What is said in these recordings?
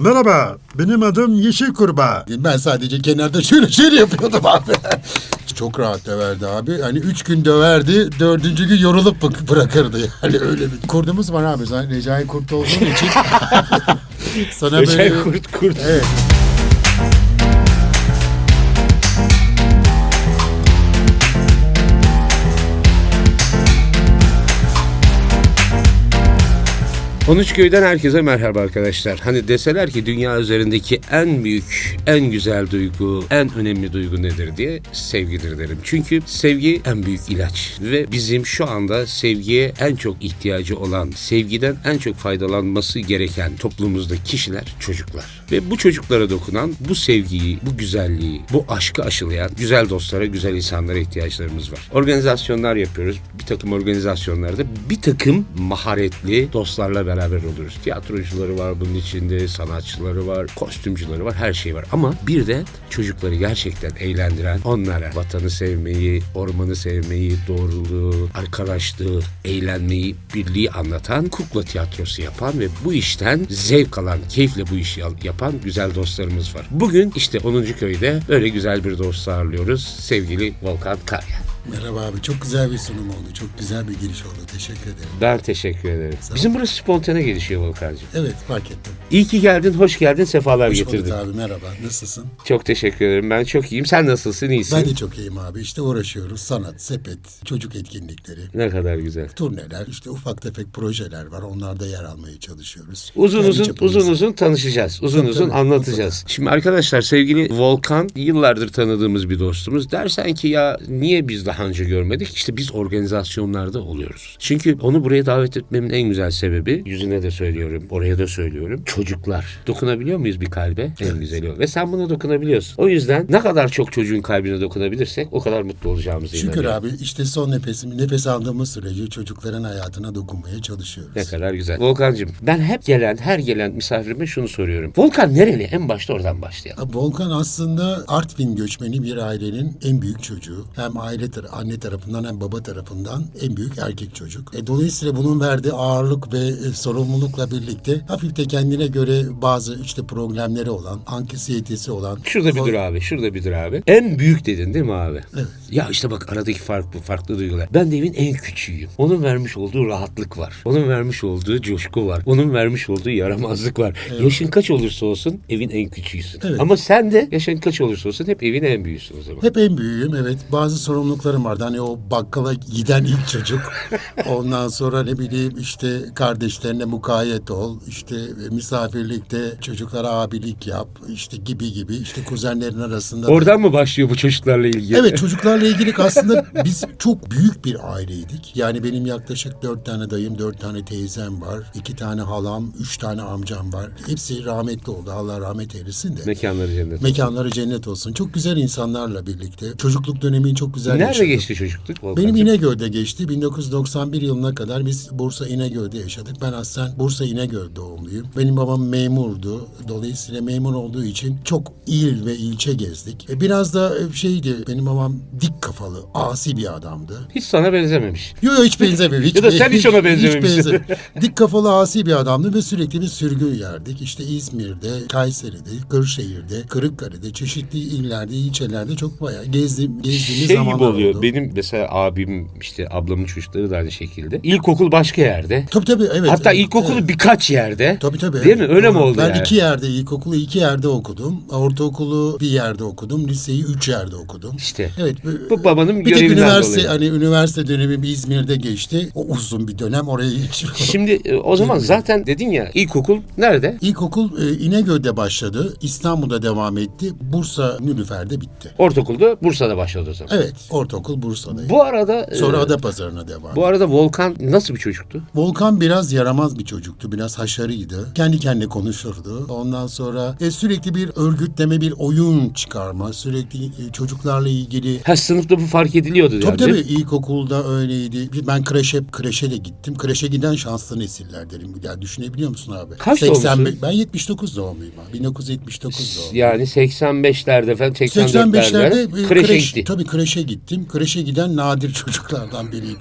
merhaba. Benim adım Yeşil Kurbağa. Ben sadece kenarda şöyle şöyle yapıyordum abi. Çok rahat döverdi abi. Hani üç gün döverdi, dördüncü gün yorulup bırakırdı. Yani öyle bir kurdumuz var abi. Sen Recai Kurt olduğun için sana böyle... Recai Kurt Kurt. Evet. Köyden herkese merhaba arkadaşlar. Hani deseler ki dünya üzerindeki en büyük, en güzel duygu, en önemli duygu nedir diye sevgidir derim. Çünkü sevgi en büyük ilaç ve bizim şu anda sevgiye en çok ihtiyacı olan, sevgiden en çok faydalanması gereken toplumumuzdaki kişiler çocuklar. Ve bu çocuklara dokunan bu sevgiyi, bu güzelliği, bu aşkı aşılayan güzel dostlara, güzel insanlara ihtiyaçlarımız var. Organizasyonlar yapıyoruz. Bir takım organizasyonlarda bir takım maharetli dostlarla beraber oluruz. Tiyatrocuları var bunun içinde, sanatçıları var, kostümcüleri var, her şey var. Ama bir de çocukları gerçekten eğlendiren, onlara vatanı sevmeyi, ormanı sevmeyi, doğruluğu, arkadaşlığı, eğlenmeyi, birliği anlatan kukla tiyatrosu yapan ve bu işten zevk alan, keyifle bu işi yapan güzel dostlarımız var. Bugün işte 10. köyde öyle güzel bir dost ağırlıyoruz. Sevgili Volkan Karya. Merhaba abi. Çok güzel bir sunum oldu. Çok güzel bir giriş oldu. Teşekkür ederim. Ben teşekkür ederim. ol. Bizim burası spontane gelişiyor Volkan'cığım. Evet fark ettim. İyi ki geldin, hoş geldin, sefalar Hoş getirdin. bulduk abi. Merhaba. Nasılsın? Çok teşekkür ederim. Ben çok iyiyim. Sen nasılsın? İyisin. Ben de çok iyiyim abi. İşte uğraşıyoruz. Sanat, sepet, çocuk etkinlikleri. Ne kadar güzel. turneler, işte ufak tefek projeler var. Onlarda yer almaya çalışıyoruz. Uzun Kendi uzun çapımızda. uzun uzun tanışacağız. Uzun Tabii, uzun tabii, anlatacağız. Şimdi arkadaşlar sevgili Volkan yıllardır tanıdığımız bir dostumuz. Dersen ki ya niye biz daha önce görmedik? İşte biz organizasyonlarda oluyoruz. Çünkü onu buraya davet etmemin en güzel sebebi yüzüne de söylüyorum, oraya da söylüyorum. Çocuklar. Dokunabiliyor muyuz bir kalbe? En güzeli o. Ve sen buna dokunabiliyorsun. O yüzden ne kadar çok çocuğun kalbine dokunabilirsek o kadar mutlu olacağımıza Şükür inanıyorum. abi işte son nefesim, nefes aldığımız sürece çocukların hayatına dokunmaya çalışıyoruz. Ne kadar güzel. Volkan'cığım ben hep gelen her gelen misafirime şunu soruyorum. Volkan nereli? En başta oradan başlayalım. Volkan aslında Artvin göçmeni bir ailenin en büyük çocuğu. Hem aile tar- anne tarafından hem baba tarafından en büyük erkek çocuk. E, dolayısıyla bunun verdiği ağırlık ve e, sorumlulukla birlikte hafif de kendine göre bazı işte problemleri olan, anksiyetesi olan. Şurada bir dur abi, şurada bir dur abi. En büyük dedin değil mi abi? Evet. Ya işte bak aradaki fark bu, farklı duygular. Ben de evin en küçüğüyüm. Onun vermiş olduğu rahatlık var. Onun vermiş olduğu coşku var. Onun vermiş olduğu yaramazlık var. Yaşın kaç olursa olsun evin en küçüğüsün. Evet. Ama sen de yaşın kaç olursa olsun hep evin en büyüğüsün o zaman. Hep en büyüğüm evet. Bazı sorumluluklarım vardı. Hani o bakkala giden ilk çocuk. Ondan sonra ne bileyim işte kardeşlerine mukayyet ol. İşte misafirlikte çocuklara abilik yap. işte gibi gibi. işte kuzenlerin arasında. da- Oradan mı başlıyor bu çocuklarla ilgili? Evet çocuklarla ilgili aslında biz çok büyük bir aileydik. Yani benim yaklaşık dört tane dayım, dört tane teyzem var. iki tane halam, üç tane amcam var. Hepsi rahmetli oldu. Allah rahmet eylesin de. Mekanları cennet. Mekanları cennet olsun. Çok güzel insanlarla birlikte. Çocukluk dönemini çok güzel Nerede yaşadım. geçti çocukluk? Benim Volkan'cığım? İnegöl'de geçti. 1991 yılına kadar biz Bursa İnegöl'de yaşadık. Ben aslen Bursa İnegöl doğumluyum. Benim babam memurdu. Dolayısıyla memur olduğu için çok il ve ilçe gezdik. E, Biraz da e, şeydi, benim babam dik kafalı, asi bir adamdı. Hiç sana benzememiş. Yok yok hiç benzemiyor. Hiç, Ya da sen hiç ona benzememişsin. benzemiyor. Dik kafalı asi bir adamdı ve sürekli bir sürgün yerdik. İşte İzmir'de, Kayseri'de, Kırşehir'de, Kırıkkale'de, çeşitli illerde, ilçelerde çok bayağı gezdim, gezdiğimiz şey zamanlar oluyor. Oldu. Benim mesela abim işte ablamın çocukları da aynı şekilde. İlkokul başka yerde. Tabii tabii evet. Hatta evet, ilkokulu evet. birkaç yerde. Tabii tabii. Değil evet. mi? Öyle mi Doğru. oldu Ben yani? iki yerde ilkokulu iki yerde okudum. Ortaokulu bir yerde okudum. Liseyi üç yerde okudum. İşte. Evet. Bu babanın bir tek üniversite dolayı. hani üniversite dönemi bir İzmir'de geçti. O uzun bir dönem oraya hiç. Şimdi e, o zaman zaten dedin ya ilkokul nerede? İlkokul e, İnegöl'de başladı. İstanbul'da devam etti. Bursa Nülüfer'de bitti. Ortaokulda Bursa'da başladı o zaman. Evet. Ortaokul Bursa'daydı. Bu arada e, Sonra Adapazarı'na devam bu arada Volkan nasıl bir çocuktu? Volkan biraz yaramaz bir çocuktu. Biraz haşarıydı. Kendi kendine konuşurdu. Ondan sonra e, sürekli bir örgütleme, bir oyun çıkarma. Sürekli e, çocuklarla ilgili Ha sınıfta bu fark ediliyordu Tabii yani. tabii mi? ilkokulda öyleydi. Ben kreşe kreşe de gittim. Kreşe giden şanslı nesiller derim. Ya düşünebiliyor musun abi? Kaç doğumlusun? Ben 79 doğumluyum abi. 1979 doğumluyum. Yani 85'lerde falan 84'lerde 85'lerde e, kreşe kreş, gitti. tabii kreşe gittim. Kreşe giden nadir çocuklardan biriyim.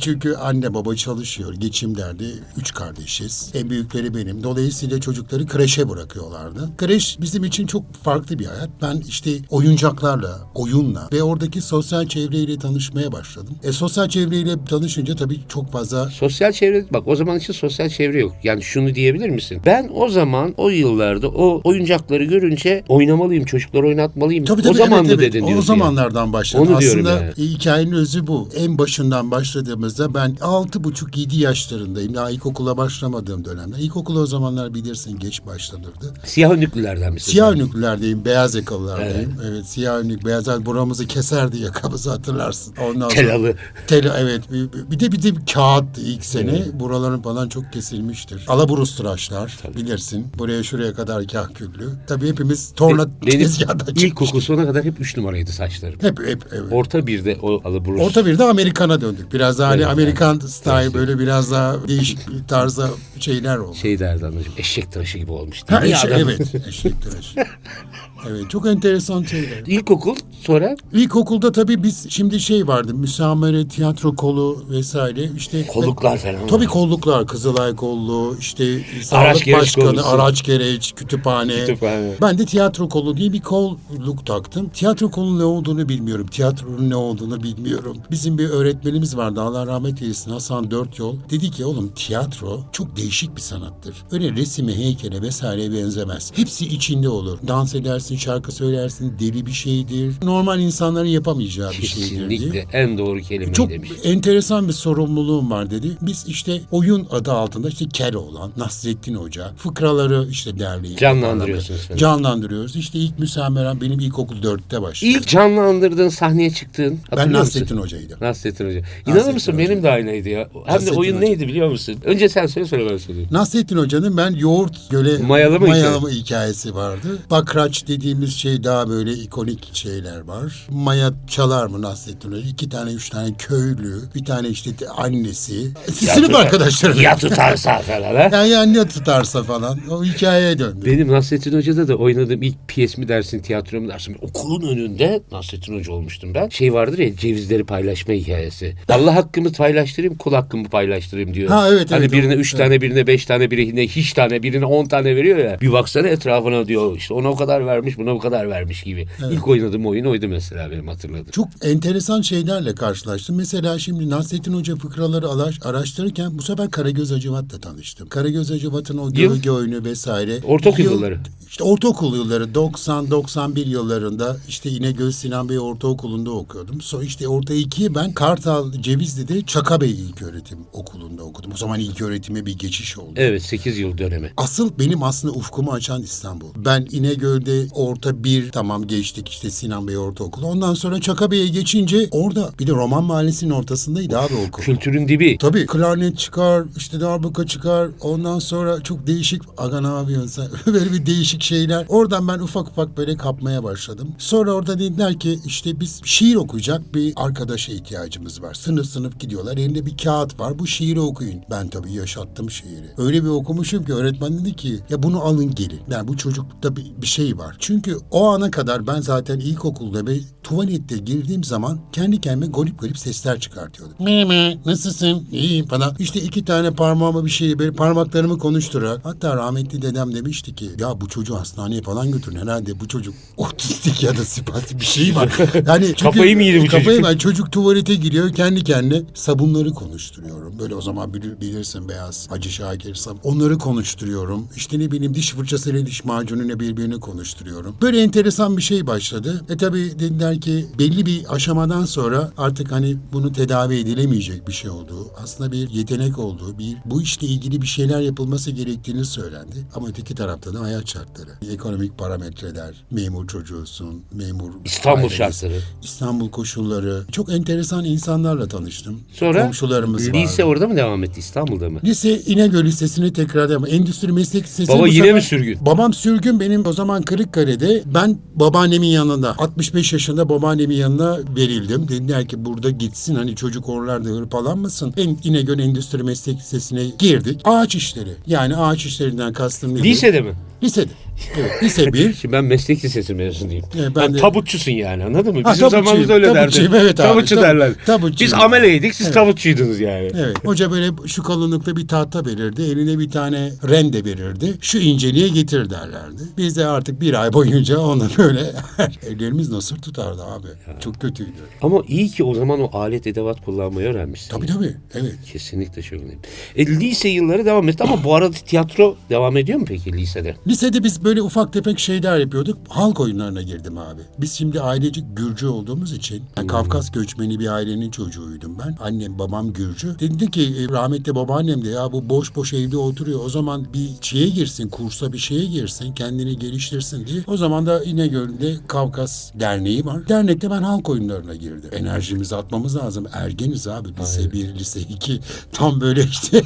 Çünkü anne baba çalışıyor. Geçim derdi. Üç kardeşiz. En büyükleri benim. Dolayısıyla çocukları kreşe bırakıyorlardı. Kreş bizim için çok farklı bir hayat. Ben işte oyuncaklarla, oyunla ve oradaki sosyal çevreyle tanışmaya başladım. E sosyal çevreyle tanışınca tabii çok fazla Sosyal çevre bak o zaman için sosyal çevre yok. Yani şunu diyebilir misin? Ben o zaman o yıllarda o oyuncakları görünce oynamalıyım, çocukları oynatmalıyım. Tabii tabii o zaman evet, mı evet. dedin O zamanlardan başladı. Onu Aslında yani. Hikayenin özü bu. En başından başladığımızda ben 6,5-7 yaşlarındayım. Daha ilkokula başlamadığım dönemde. İlkokula o zamanlar bilirsin geç başlanırdı. Siyah önlüklülerden misin? Siyah sen? önlüklerdeyim, beyaz yakalılardayım. Evet. siyah önlük, beyaz buramızı keserdi yakamızı hatırlarsın. Ondan Telalı. Tel, evet. Bir, bir de bir de kağıt ilk sene. Buraların falan çok kesilmiştir. Alaburus tıraşlar bilirsin. Buraya şuraya kadar kahküllü. Tabii hepimiz torna Benim tezgahından çıkmıştık. ilkokul sona kadar hep 3 numaraydı saçlarım. Hep hep evet. Orta birde o alıburus. Orta bir de Amerikan'a döndük. Biraz daha hani Evet, Amerikan style böyle biraz daha değişik bir tarzda şeyler oldu. Şey derdi anacığım eşek tıraşı gibi olmuş. ha, eşek- adam- evet. Eşek tıraşı. evet çok enteresan şeyler. İlkokul sonra İlkokulda tabii biz şimdi şey vardı. Müsamere, tiyatro kolu vesaire. işte kolluklar falan. Tabii var. kolluklar, Kızılay kollu, işte Araç sağlık gereç başkanı, kollusu. araç gereç, kütüphane. Kütüphane. Ben de tiyatro kolu diye bir kolluk taktım. Tiyatro kolunun ne olduğunu bilmiyorum. Tiyatronun ne olduğunu bilmiyorum. Bizim bir öğretmenimiz vardı Allah rahmet eylesin Hasan Dört Yol. Dedi ki oğlum tiyatro çok değişik bir sanattır. Öyle resime, heykele vesaire benzemez. Hepsi içinde olur. Dans edersin, şarkı söylersin, deli bir şeydir. Normal insanların yapamayacağı bir şeydir. Kesinlikle en doğru kelimeyi Çok demiş. enteresan bir sorumluluğum var dedi. Biz işte oyun adı altında işte Keloğlan, Nasrettin Hoca, fıkraları işte derleyip Canlandırıyorsunuz. Canlandırıyoruz. İşte ilk müsameren benim ilkokul dörtte başladı. İlk canlandırdığın sahneye çıktın. ben? Nasrettin Hoca'ydım. Nasrettin Hoca. İnanır Nasrettin mısın Hoca. benim de aynıydı ya. Hem de Nasrettin oyun Hoca. neydi biliyor musun? Önce sen söyle sonra ben söyleyeyim. Nasrettin Hoca'nın ben yoğurt göle Mayalı mı mayalı hikayesi vardı. Bakraç dediğimiz şey daha böyle ikonik şeyler var. Maya çalar mı Nasrettin Hoca? İki tane, üç tane köylü, bir tane işte annesi. Sınıf arkadaşlarım. Ya tutarsa falan ha. Yani anne tutarsa falan. O hikayeye döndü. Benim Nasrettin Hoca'da da oynadığım ilk piyes mi dersin, tiyatro mu dersin? Okulun önünde Nasrettin Hoca olmuştum ben. Şey vardır ya cevizleri paylaşma hikayesi. Allah hakkımı paylaştırayım, kul hakkımı paylaştırayım diyor. Ha, evet, Hani evet, birine o- üç tane, birine beş tane, birine hiç tane, birine on tane veriyor ya. Bir baksana etrafına diyor işte ona o kadar vermiş, buna o kadar vermiş gibi. İlk oynadığım oyun oydu mesela benim hatırladığım. Çok enteresan şeylerle karşılaştım. Mesela şimdi Nasrettin Hoca fıkraları araştırırken bu sefer Karagöz Hacivat'la tanıştım. Karagöz Hacivat'ın o Yıl? gölge oyunu vesaire. Ortaokul Yıl- yılları. İşte ortaokul yılları 90-91 yıllarında işte İnegöl Sinan Bey Ortaokulu'nda okuyordum. Sonra işte orta ikiyi ben Kartal Cevizli'de Çakabey İlköğretim Okulu'nda okudum. O zaman ilk öğretime bir geçiş oldu. Evet 8 yıl dönemi. Asıl benim aslında ufkumu açan İstanbul. Ben İnegöl'de orta bir tamam geçtik işte Sinan Bey Ortaokulu. Ondan sonra Çakabey'e geçince orada bir de Roman Mahallesi'nin ortasındaydı abi okul. Kültürün dibi. Tabii klarnet çıkar, işte darbuka çıkar. Ondan sonra çok değişik, aga ne yapıyorsun sen? böyle bir değişik şeyler. Oradan ben ufak ufak böyle kapmaya başladım. Sonra orada dediler ki işte biz şiir okuyacak bir arkadaşa ihtiyacımız var. Sınıf sınıf gidiyorlar. Elinde bir kağıt var. Bu şiiri okuyun. Ben tabii yaşattım şiiri. Öyle bir okumuşum ki öğretmen dedi ki ya bunu alın gelin. Yani bu çocukta bir, bir şey var. Çünkü o ana kadar ben zaten ilkokulda ve tuvalette girdiğim zaman kendi kendime garip garip sesler çıkartıyordum. Meme nasılsın? İyiyim falan. İşte iki tane parmağıma bir şey böyle parmaklarımı konuşturarak. Hatta rahmetli dedem demişti ki ya bu çocuğu hastaneye falan götürün. Herhalde bu çocuk otistik ya da sipatik bir şey var. Yani çünkü- Kafayı mı yedi bu çocuk? Kafayı ben çocuk tuvalete giriyor kendi kendine sabunları konuşturuyorum. Böyle o zaman bilir, bilirsin beyaz Hacı Şakir sabun. Onları konuşturuyorum. İşte ne bileyim diş fırçasıyla diş macunuyla birbirini konuşturuyorum. Böyle enteresan bir şey başladı. E tabi dediler ki belli bir aşamadan sonra artık hani bunu tedavi edilemeyecek bir şey olduğu, aslında bir yetenek olduğu, bir bu işle ilgili bir şeyler yapılması gerektiğini söylendi. Ama öteki tarafta da hayat şartları. Ekonomik parametreler, memur çocuğusun, memur İstanbul ailesi, şartları. İstanbul koşulları. Çok enteresan insanlarla tanıştım. Sonra Komşularımız lise vardı. orada mı devam etti İstanbul'da mı? Lise İnegöl Lisesi'ne tekrar devam. Endüstri Meslek Lisesi. Baba yine sefer- mi sürgün? Babam sürgün benim o zaman Kırıkkale'de. Ben babaannemin yanında 65 yaşında babaannemin yanına verildim. Dediler ki burada gitsin hani çocuk oralarda hırpalanmasın. En, İnegöl Endüstri Meslek Lisesi'ne girdik. Ağaç işleri. Yani ağaç işlerinden kastım nedir? Lisede mi? Lisede. Evet, lise 1. Şimdi ben meslek lisesi mezunuyum. Evet, ben ben de- tabutçusun yani anladın mı? Ha, Bizim tabutçuyum, zamanımızda öyle tabutçuyum, derdi. evet abi, Tabutçu tab- derler. tabutçuyum. Biz ameleydik siz tabutçuydunuz yani. Evet. Hoca böyle şu kalınlıkta bir tahta verirdi. Eline bir tane rende verirdi. Şu inceliğe getir derlerdi. Biz de artık bir ay boyunca onu böyle ellerimiz nasır tutardı abi. Çok kötüydü. Ama iyi ki o zaman o alet edevat kullanmayı öğrenmişsin. Tabii tabii. Evet. Kesinlikle çok önemli. E, lise yılları devam etti ama bu arada tiyatro devam ediyor mu peki lisede? Lisede biz böyle ufak tefek şeyler yapıyorduk. Halk oyunlarına girdim abi. Biz şimdi ailecik Gürcü olduğumuz için yani Kafkas göçmeni bir ailenin çocuğuydum ben. Annem babam Gürcü. Dedi ki e, rahmetli babaannem de ya bu boş boş evde oturuyor. O zaman bir şeye girsin, kursa bir şeye girsin, kendini geliştirsin diye. O zaman da İnegöl'de Kafkas Derneği var. Dernekte ben halk oyunlarına girdim. Enerjimizi atmamız lazım. Ergeniz abi. Lise 1, lise 2. Tam böyle işte.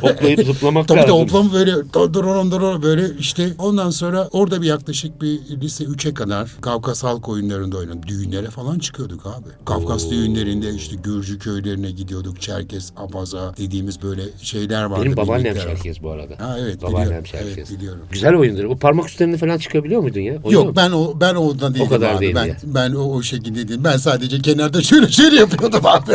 Hoplayıp zıplamak Tabii de lazım. hoplam böyle dodoron dodoron böyle işte ondan sonra orada bir yaklaşık bir lise 3'e kadar Kafkas halk oyunlarında oynadım. Düğünlere falan çıkıyorduk abi. Kafkas düğünlerinde işte Gürcü köylerine gidiyorduk. Çerkes, Abaza dediğimiz böyle şeyler vardı. Benim babaannem birlikler. Çerkez bu arada. Ha evet Babaannem biliyorum. Çerkez. Evet biliyorum. Güzel oyundur. O parmak üstlerinde falan çıkabiliyor muydun ya? Oynuyor Yok musun? ben o ben ondan değilim kadar abi. değil ben ya. ben o, o şekilde değilim. Ben sadece kenarda şöyle şöyle yapıyordum abi.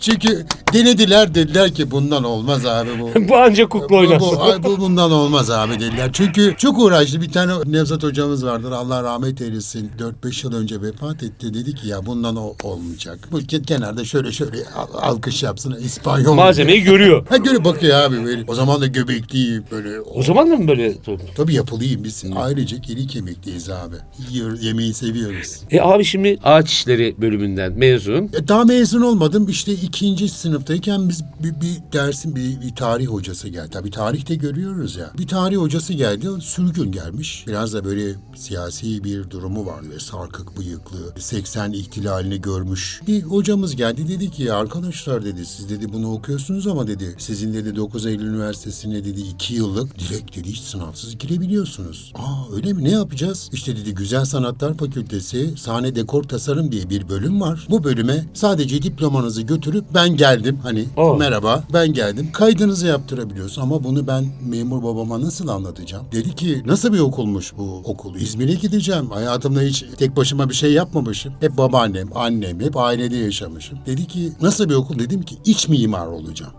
Çünkü denediler dediler ki bundan olmaz abi bu. bu ancak kukla Bu, oynarsın. bu, bu bundan olmaz abi dediler. Çünkü çok uğraştı. Bir tane Nevzat hocamız vardır. Allah rahmet eylesin. 4-5 yıl önce vefat etti. Dedi ki ya bundan o, olmayacak. Bu ke- kenarda şöyle şöyle al- alkış yapsın. İspanyol. Malzemeyi görüyor. Ha göre bakıyor abi böyle. O zaman da göbekliyim böyle. O zaman da mı böyle? Tabii yapılıyım biz. Ailecek iri kemikliyiz abi. Yiyoruz, yemeği seviyoruz. E abi şimdi ağaç işleri bölümünden mezun. E, Daha mezun olmadım. İşte ikinci sınıftayken biz bir, bir dersin bir, bir tarih hocası geldi. Tabii tarihte görüyoruz ya. Bir tarih hocası geldi. o Sürgün gelmiş. Biraz da böyle siyasi bir durumu var. Böyle sarkık bıyıklı. 80 ihtilalini görmüş. Bir hocamız geldi. Dedi ki "Ya arkadaşlar dedi siz dedi bunu okuyorsunuz ama dedi sizin dedi 9 Eylül Üniversitesi'ne dedi 2 yıllık direkt dedi hiç sınavsız girebiliyorsunuz. Aa öyle mi? Ne yapacağız? İşte dedi Güzel Sanatlar Fakültesi sahne dekor tasarım diye bir bölüm var. Bu bölüme sadece diplomanızı götürüp ben geldim. Hani Oh. merhaba ben geldim. Kaydınızı yaptırabiliyorsun ama bunu ben memur babama nasıl anlatacağım? Dedi ki nasıl bir okulmuş bu okul? İzmir'e gideceğim. Hayatımda hiç tek başıma bir şey yapmamışım. Hep babaannem, annem, hep ailede yaşamışım. Dedi ki nasıl bir okul? Dedim ki iç mimar olacağım.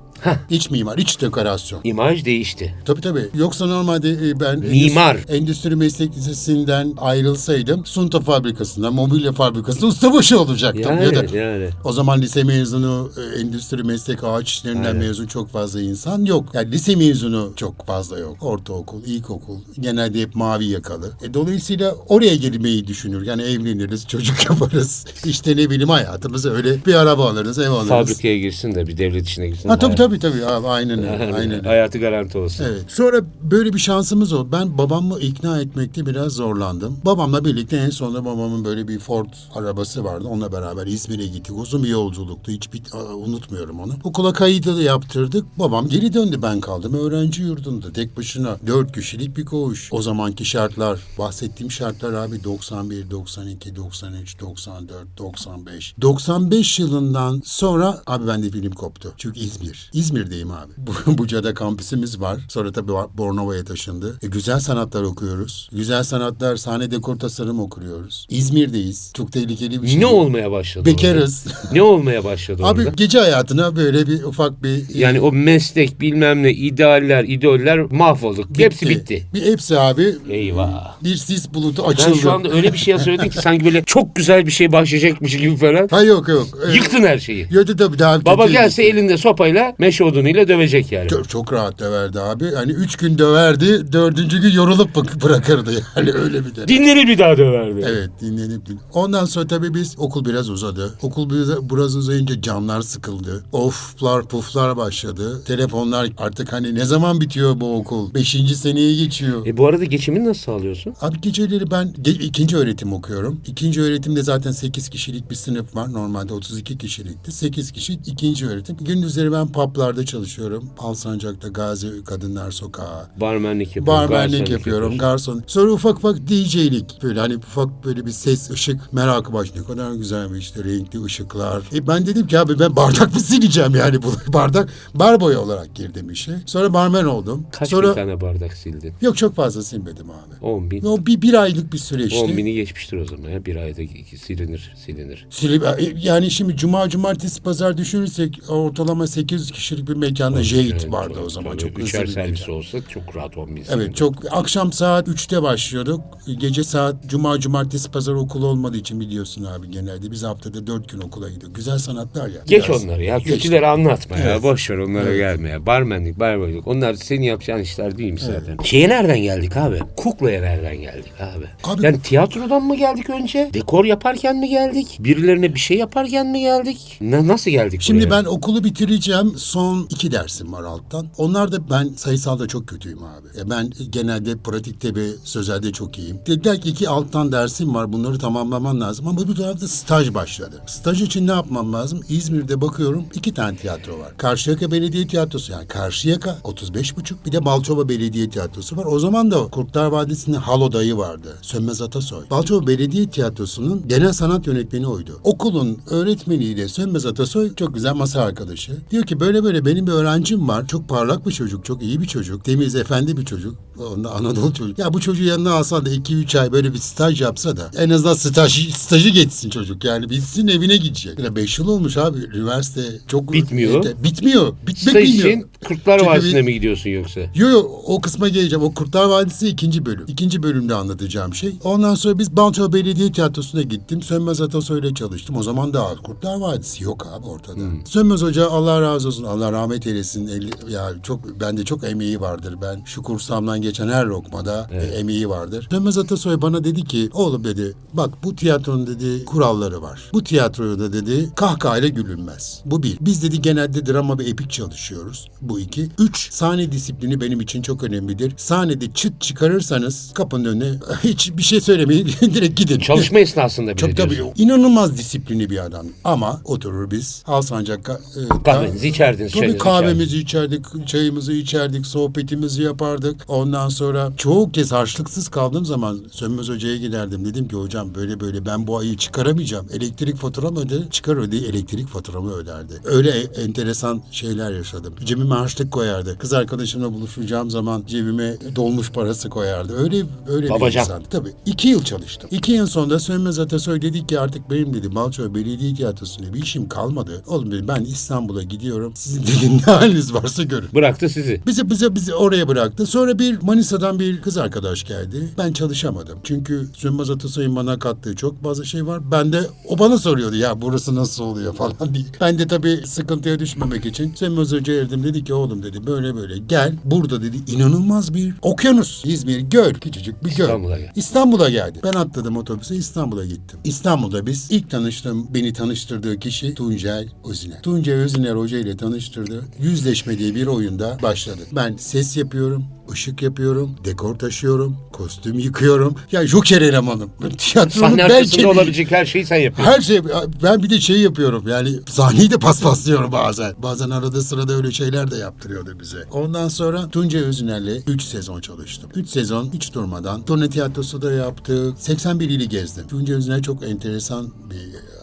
İç mimar, iç dekorasyon. İmaj değişti. Tabii tabii. Yoksa normalde e, ben Mimar. Endüstri, Endüstri Meslek Lisesi'nden ayrılsaydım Sunta Fabrikası'nda, mobilya fabrikasında ustabaşı olacaktım. Yani, ya da yani. o zaman lise mezunu, e, endüstri meslek ağaç işlerinden Aynen. mezun çok fazla insan yok. Yani lise mezunu çok fazla yok. Ortaokul, ilkokul genelde hep mavi yakalı. E, dolayısıyla oraya girmeyi düşünür. Yani evleniriz, çocuk yaparız. İşte ne bileyim hayatımız öyle. Bir araba alırız, ev alırız. Fabrikaya girsin de bir devlet işine girsin. Ha, tabii Hayat- tabii tabii abi aynen öyle. Aynen öyle. Hayatı garanti olsun. Evet. Sonra böyle bir şansımız oldu. Ben babamı ikna etmekte biraz zorlandım. Babamla birlikte en sonunda babamın böyle bir Ford arabası vardı. Onunla beraber İzmir'e gittik. Uzun bir yolculuktu. Hiç bit unutmuyorum onu. Okula kaydı da yaptırdık. Babam geri döndü. Ben kaldım öğrenci yurdunda. Tek başına. Dört kişilik bir koğuş. O zamanki şartlar. Bahsettiğim şartlar abi 91, 92, 93, 94, 95. 95 yılından sonra abi bende film koptu. Çünkü İzmir. İzmir'deyim abi. Bu, Buca'da kampüsümüz var. Sonra tabii Bornova'ya taşındı. E, güzel sanatlar okuyoruz. Güzel sanatlar sahne dekor tasarım okuyoruz. İzmir'deyiz. Çok tehlikeli bir şey. Ne olmaya başladı Bekarız. orada? Ne olmaya başladı Abi orada? gece hayatına böyle bir ufak bir Yani o meslek bilmem ne idealler, idoller mahvolduk. Hepsi bitti. Bir hepsi abi Eyvah. bir sis bulutu Ben açıldı. şu anda öyle bir şey söyledin ki sanki böyle çok güzel bir şey başlayacakmış gibi falan. Ha yok yok. Evet. Yıktın her şeyi. Yedi tabii daha Baba gelse elinde sopayla meşe odunuyla dövecek yani. Çok, çok rahat döverdi abi. Hani üç gün döverdi, dördüncü gün yorulup bırakırdı yani öyle bir de. Dinleri bir daha döverdi. Evet dinlenip din- Ondan sonra tabii biz okul biraz uzadı. Okul biraz, biraz uzayınca camlar sıkıldı. Oflar puflar başladı. Telefonlar artık hani ne zaman bitiyor bu okul? Beşinci seneye geçiyor. E bu arada geçimini nasıl sağlıyorsun? Abi geceleri ben ge- ikinci öğretim okuyorum. İkinci öğretimde zaten 8 kişilik bir sınıf var. Normalde 32 kişilikti. 8 kişi ikinci öğretim. Gündüzleri ben pub publarda çalışıyorum. Alsancak'ta Gazi Kadınlar Sokağı. Barmenlik yapıyorum. Barmenlik yapıyorum, yapıyorsun. garson. Sonra ufak ufak DJ'lik. Böyle hani ufak böyle bir ses, ışık merakı başlıyor. Kadar güzel bir işte renkli ışıklar. E ben dedim ki abi ben bardak mı sileceğim yani bu bardak. Bar boyu olarak girdim işe. Sonra barmen oldum. Kaç Sonra bin tane bardak sildin? yok çok fazla silmedim abi. 10 bin. O bir, bir aylık bir süreçti. 10 bini geçmiştir o zaman ya. Bir ayda iki- silinir, silinir. Silip, yani şimdi cuma, cumartesi, pazar düşünürsek ortalama 800 kişilik bir mekanda Jade Evet, vardı o zaman. tabii. Çok hızlı Üçer bir servis mekan. olsa çok rahat 10 bin Evet çok akşam saat 3'te başlıyorduk. Gece saat cuma cumartesi pazar okul olmadığı için biliyorsun abi genelde biz haftada 4 gün okula gidiyoruz. Güzel sanatlar ya. Geç Biraz- onları ya. Kötüleri anlatma ya. Evet. Boş ver onlara Evet. gelme ya. Barmenlik, barboyluk. Onlar senin yapacağın işler değilmiş zaten. Şeye nereden geldik abi? Kuklaya nereden geldik abi? Abi- Yani tiyatrodan mı geldik önce? Dekor yaparken mi geldik? Birilerine bir şey yaparken mi geldik? Na- nasıl geldik Şimdi buraya? ben okulu bitireceğim. Son iki dersim var alttan. Onlar da ben sayısalda çok kötüyüm abi. Ya ben genelde pratikte ve sözelde çok iyiyim. Dediler ki iki alttan dersim var. Bunları tamamlaman lazım. Ama bu tarafta staj başladı. Staj için ne yapmam lazım? İzmir'de bakıyorum iki tane tiyatro var. Karşıyaka Belediye Tiyatrosu yani Karşıyaka 35,5 bir de Balçova Belediye Tiyatrosu var. O zaman da Kurtlar Vadisi'nde Halo Dayı vardı. Sönmez Atasoy. Balçova Belediye Tiyatrosu'nun genel sanat yönetmeni oydu. Okulun öğretmeniyle Sönmez Atasoy çok güzel masa arkadaşı. Diyor ki böyle böyle benim bir öğrencim var. Çok parlak bir çocuk, çok iyi bir çocuk. Temiz, efendi bir çocuk. Onda Anadolu çocuk. Ya bu çocuğu yanına alsan da 2-3 ay böyle bir staj yapsa da en azından staj, stajı geçsin çocuk. Yani bitsin evine gidecek. 5 yıl olmuş abi. Üniversite çok... Bitmiyor. Bitmiyor. Bitmek Staj bilmiyor. için Kurtlar Çünkü Vadisi'ne bir- mi gidiyorsun yoksa? Yo yo o kısma geleceğim. O Kurtlar Vadisi ikinci bölüm. İkinci bölümde anlatacağım şey. Ondan sonra biz Balçova Belediye Tiyatrosu'na gittim. Sönmez Atasoy'la çalıştım. O zaman da Kurtlar Vadisi yok abi ortada. Sönmez Hoca Allah razı olsun. Allah rahmet eylesin. Eli- ya çok bende çok emeği vardır. Ben şu kursumdan geçen her lokmada e, emeği vardır. Sönmez Atasoy bana dedi ki oğlum dedi bak bu tiyatronun dedi kuralları var. Bu tiyatroda dedi kahkahayla gülünmez. Bu bir. Biz dedi genelde drama ve epik çalışıyoruz. Bu iki. Üç, sahne disiplini benim için çok önemlidir. Sahnede çıt çıkarırsanız kapının önüne hiç bir şey söylemeyin direkt gidin. Çalışma esnasında bile Çok tabii diyorsun. inanılmaz disiplinli bir adam. Ama oturur biz Alsancak e, Kahvenizi içerdiniz, Tabii çayınızı kahvemizi içerdik, çayımızı içerdik, sohbetimizi yapardık. Ondan sonra çoğu kez harçlıksız kaldığım zaman Sönmez Hoca'ya giderdim. Dedim ki hocam böyle böyle ben bu ayı çıkaramayacağım. Elektrik faturamı öde, çıkar öde, elektrik faturamı öderdi. Öyle enteresan şeyler yaşadım. Cebime harçlık koyardı. Kız arkadaşımla buluşacağım zaman cebime dolmuş parası koyardı. Öyle öyle Babacan. bir insan. Tabii. iki yıl çalıştım. İki yıl sonunda Sönmez Atasoy dedi ki artık benim dedi Balçova Belediye Tiyatrosu'nda bir işim kalmadı. Oğlum dedi ben İstanbul'a gidiyorum. Sizin dedi ne haliniz varsa görün. Bıraktı sizi. Bizi bize bizi oraya bıraktı. Sonra bir Manisa'dan bir kız arkadaş geldi. Ben çalışamadım. Çünkü Sönmez Atasoy'un bana kattığı çok fazla şey var. Ben de o bana soruyordu ya burası nasıl oluyor falan diye. Ben de tabii sıkıntıya düşmemek için Sönmez Hoca'ya erdim. Dedi ki oğlum dedi böyle böyle gel. Burada dedi inanılmaz bir okyanus. İzmir göl. Küçücük bir göl. İstanbul'a gel. İstanbul'a geldi. Ben atladım otobüse İstanbul'a gittim. İstanbul'da biz ilk tanıştığım, beni tanıştırdığı kişi Tuncel Öziner. Tuncel Öziner Hoca ile tanıştırdı. Yüzleşme diye bir oyunda başladık. Ben ses yapıyorum, ışık yapıyorum, dekor taşıyorum, kostüm yıkıyorum. Ya Joker elemanım. Tiyatronun Sahne bel arkasında kemiği. olabilecek her şeyi sen yapıyorsun. Her şey ben bir de şey yapıyorum yani sahneyi de paspaslıyorum bazen. Bazen arada sırada öyle şeyler de yaptırıyordu bize. Ondan sonra Tunca Özüner'le 3 sezon çalıştım. 3 sezon hiç durmadan. Turne tiyatrosu da yaptık. 81 ili gezdim. Tunca Özüner çok enteresan bir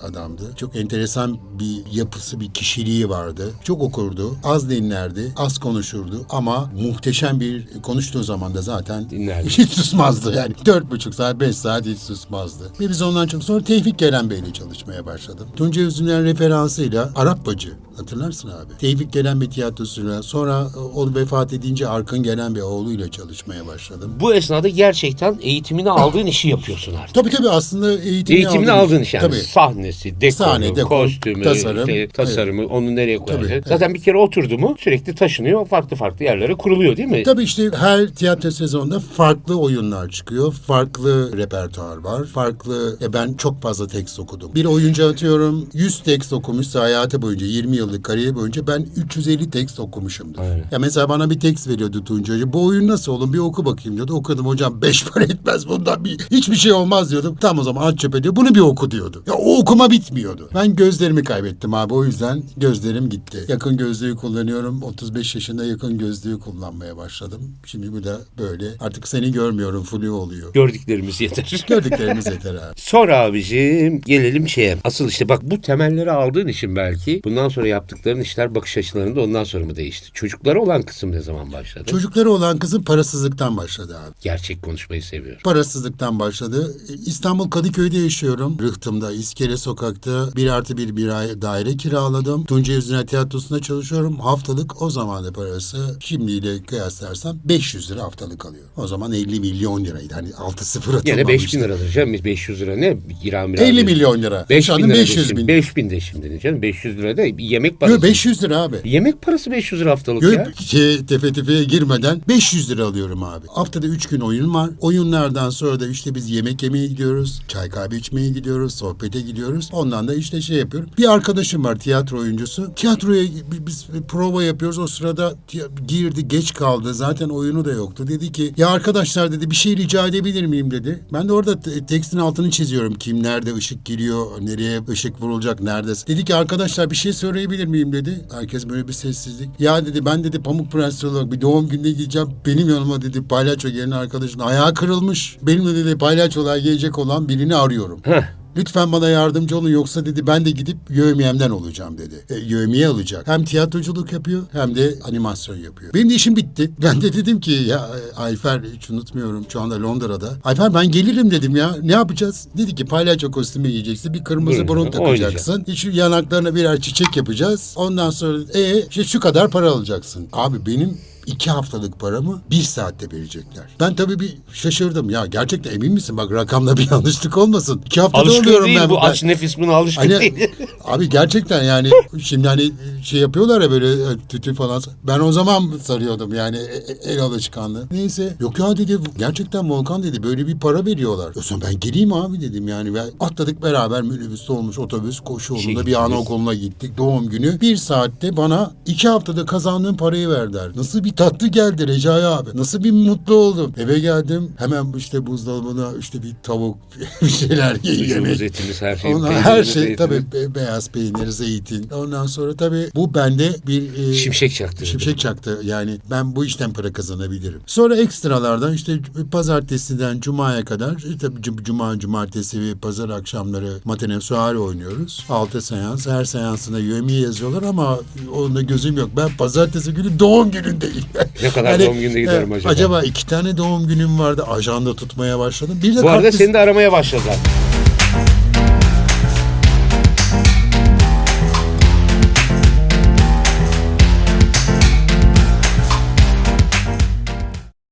adamdı. Çok enteresan bir yapısı, bir kişiliği vardı. Çok okurdu, az dinlerdi, az konuşurdu ama muhteşem bir konuştuğu zaman da zaten Dinlerdi. hiç susmazdı yani. Dört buçuk saat, beş saat hiç susmazdı. Ve biz ondan çok sonra Tevfik Gelen Bey'le çalışmaya başladım. Tunca Özüner referansıyla Arap Bacı hatırlarsın abi. Tevfik Gelen Bey tiyatrosuyla sonra o vefat edince Arkın Gelen Bey oğluyla çalışmaya başladım. Bu esnada gerçekten eğitimini aldığın işi yapıyorsun artık. Tabii tabii aslında eğitimini, Eğitimini aldığın iş yani. Tabii. Sahnesi, dekoru, Sahne, dekor, kostümü, tasarım. işte tasarımı, onu nereye koyacak. Tabii, Zaten bir kere oturdu mu sürekli taşınıyor, farklı farklı yerlere kuruluyor değil mi? Tabii işte her tiyatro sezonunda farklı oyunlar çıkıyor. Farklı repertuar var. Farklı e ben çok fazla tekst okudum. Bir oyuncu atıyorum 100 tekst okumuşsa hayatı boyunca 20 yıllık kariyeri boyunca ben 350 tekst okumuşumdur. Aynen. Ya mesela bana bir tekst veriyordu Tunca Hoca. Bu oyun nasıl oğlum bir oku bakayım diyordu. Okudum hocam 5 para etmez bundan bir hiçbir şey olmaz diyordum. Tamam o zaman at çöpe diyor. Bunu bir oku diyordu. Ya o okuma ama bitmiyordu. Ben gözlerimi kaybettim abi o yüzden gözlerim gitti. Yakın gözlüğü kullanıyorum. 35 yaşında yakın gözlüğü kullanmaya başladım. Şimdi bu da böyle. Artık seni görmüyorum flu oluyor. Gördüklerimiz yeter. Gördüklerimiz yeter abi. Sonra abicim gelelim şeye. Asıl işte bak bu temelleri aldığın için belki bundan sonra yaptıkların işler bakış açılarında ondan sonra mı değişti? Çocuklara olan kısım ne zaman başladı? Çocukları olan kızın parasızlıktan başladı abi. Gerçek konuşmayı seviyor. Parasızlıktan başladı. İstanbul Kadıköy'de yaşıyorum. Rıhtım'da, İskele Sokak'ta bir artı bir bir daire kiraladım. Tuncay Üzüne Tiyatrosu'nda çalışıyorum. Haftalık o zamanın parası şimdiyle kıyaslarsam 500 lira haftalık alıyor. O zaman 50 milyon liraydı. Hani 6 sıfır atılmamıştı. Yine 5000 liradır canım. 500 lira ne? İra mira 50 değil. milyon lira. 5 Şu bin lira 500 500 bin. 5000 de şimdi canım. 500 lira da yemek parası. Yok 500 lira abi. Yemek parası 500 lira haftalık Yok ya. şey, tefe tefeye girmeden 500 lira alıyorum abi. Haftada 3 gün oyun var. Oyunlardan sonra da işte biz yemek yemeye gidiyoruz. Çay kahve içmeye gidiyoruz. Sohbete gidiyoruz. Ondan da işte şey yapıyorum. Bir arkadaşım var tiyatro oyuncusu. Tiyatroya bi- biz prova yapıyoruz. O sırada girdi geç kaldı. Zaten oyunu da yoktu. Dedi ki ya arkadaşlar dedi bir şey rica edebilir miyim dedi. Ben de orada te- tekstin altını çiziyorum. Kim nerede ışık giriyor, nereye ışık vurulacak, nerede. Dedi ki arkadaşlar bir şey söyleyebilir miyim dedi. Herkes böyle bir sessizlik. Ya dedi ben dedi Pamuk Prens olarak bir doğum gününe gideceğim. Benim yanıma dedi palyaço gelen arkadaşın ayağı kırılmış. Benimle dedi palyaçolar gelecek olan birini arıyorum. Heh. Lütfen bana yardımcı olun yoksa dedi ben de gidip yövmiyemden olacağım dedi. E, yövmiye alacak. Hem tiyatroculuk yapıyor hem de animasyon yapıyor. Benim de işim bitti. Ben de dedim ki ya e, Ayfer hiç unutmuyorum şu anda Londra'da. Ayfer ben gelirim dedim ya. Ne yapacağız? Dedi ki palyaço kostümü giyeceksin. Bir kırmızı burun takacaksın. Şu yanaklarına birer çiçek yapacağız. Ondan sonra e işte şu kadar para alacaksın. Abi benim iki haftalık paramı bir saatte verecekler. Ben tabii bir şaşırdım. Ya gerçekten emin misin? Bak rakamda bir yanlışlık olmasın. İki haftada Alışkın oluyorum değil ben. bu Ben- aç nefis buna alışkın Hani, değil. abi gerçekten yani şimdi hani şey yapıyorlar ya böyle e, tütü falan. Ben o zaman sarıyordum yani e- e- el alışkanlığı. Neyse yok ya dedi gerçekten Volkan dedi böyle bir para veriyorlar. O zaman ben geleyim abi dedim yani. Ve atladık beraber minibüste olmuş otobüs koşu yolunda bir gittiniz. anaokuluna gittik. Doğum günü. Bir saatte bana iki haftada kazandığım parayı verdiler. Nasıl bir tatlı geldi Recai abi. Nasıl bir mutlu oldum. Eve geldim hemen işte buzdolabına işte bir tavuk bir şeyler yemek. Sucuğumuz, etimiz, her şey. Ondan her şey tabii be- beyaz peynir, zeytin. Ondan sonra tabii bu bende bir e, Şimşek çaktı. Şimşek çaktı. Yani ben bu işten para kazanabilirim. Sonra ekstralardan işte pazartesiden cumaya kadar işte cum- cuma, cumartesi ve pazar akşamları matene suare oynuyoruz. Altı seans. Her seansına yövmiye yazıyorlar ama onda gözüm yok. Ben pazartesi günü doğum günündeyim. Ne kadar doğum gününe giderim e, acaba? Acaba iki tane doğum günüm vardı. Ajanda tutmaya başladım. Bir de Bu arada seni de aramaya başladılar.